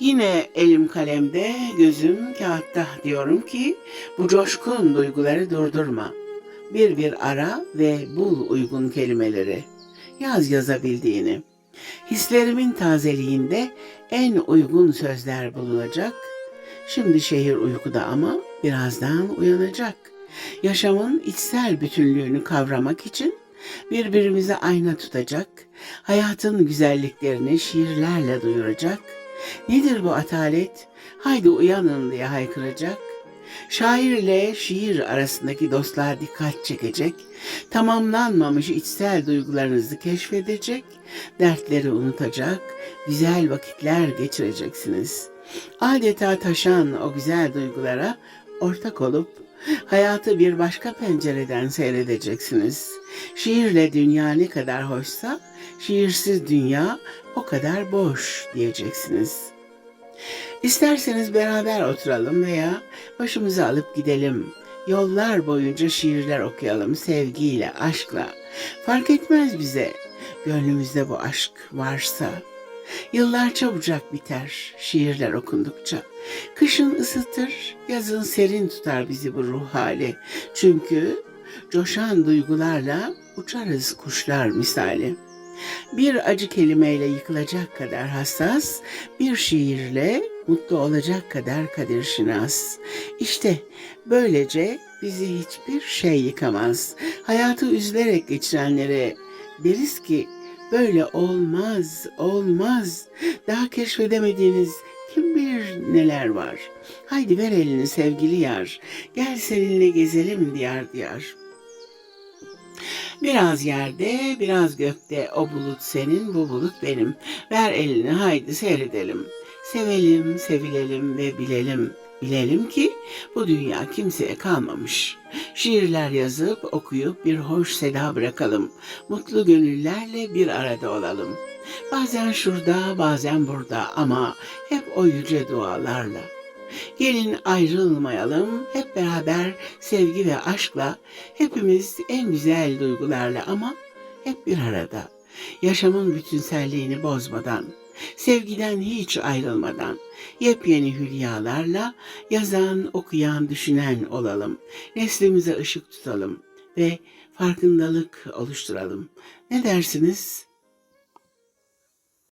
Yine elim kalemde, gözüm kağıtta diyorum ki bu coşkun duyguları durdurma. Bir bir ara ve bul uygun kelimeleri. Yaz yazabildiğini. Hislerimin tazeliğinde en uygun sözler bulunacak. Şimdi şehir uykuda ama birazdan uyanacak. Yaşamın içsel bütünlüğünü kavramak için birbirimize ayna tutacak, hayatın güzelliklerini şiirlerle duyuracak. Nedir bu atalet? Haydi uyanın diye haykıracak. Şair ile şiir arasındaki dostlar dikkat çekecek, tamamlanmamış içsel duygularınızı keşfedecek, dertleri unutacak, güzel vakitler geçireceksiniz. Adeta taşan o güzel duygulara ortak olup hayatı bir başka pencereden seyredeceksiniz. Şiirle dünya ne kadar hoşsa, şiirsiz dünya o kadar boş diyeceksiniz. İsterseniz beraber oturalım veya başımızı alıp gidelim. Yollar boyunca şiirler okuyalım sevgiyle, aşkla. Fark etmez bize. Gönlümüzde bu aşk varsa. Yıllar çabucak biter şiirler okundukça. Kışın ısıtır, yazın serin tutar bizi bu ruh hali. Çünkü coşan duygularla uçarız kuşlar misali. Bir acı kelimeyle yıkılacak kadar hassas, bir şiirle mutlu olacak kadar kadir şinas. İşte böylece bizi hiçbir şey yıkamaz. Hayatı üzülerek geçirenlere deriz ki böyle olmaz, olmaz. Daha keşfedemediğiniz kim bilir neler var. Haydi ver elini sevgili yar. Gel seninle gezelim diyar diyar. Biraz yerde, biraz gökte o bulut senin, bu bulut benim. Ver elini haydi seyredelim. Sevelim, sevilelim ve bilelim. Bilelim ki bu dünya kimseye kalmamış. Şiirler yazıp okuyup bir hoş seda bırakalım. Mutlu gönüllerle bir arada olalım. Bazen şurada, bazen burada ama hep o yüce dualarla. Gelin ayrılmayalım, hep beraber sevgi ve aşkla, hepimiz en güzel duygularla ama hep bir arada. Yaşamın bütünselliğini bozmadan, sevgiden hiç ayrılmadan, yepyeni hülyalarla yazan, okuyan, düşünen olalım. Neslimize ışık tutalım ve farkındalık oluşturalım. Ne dersiniz?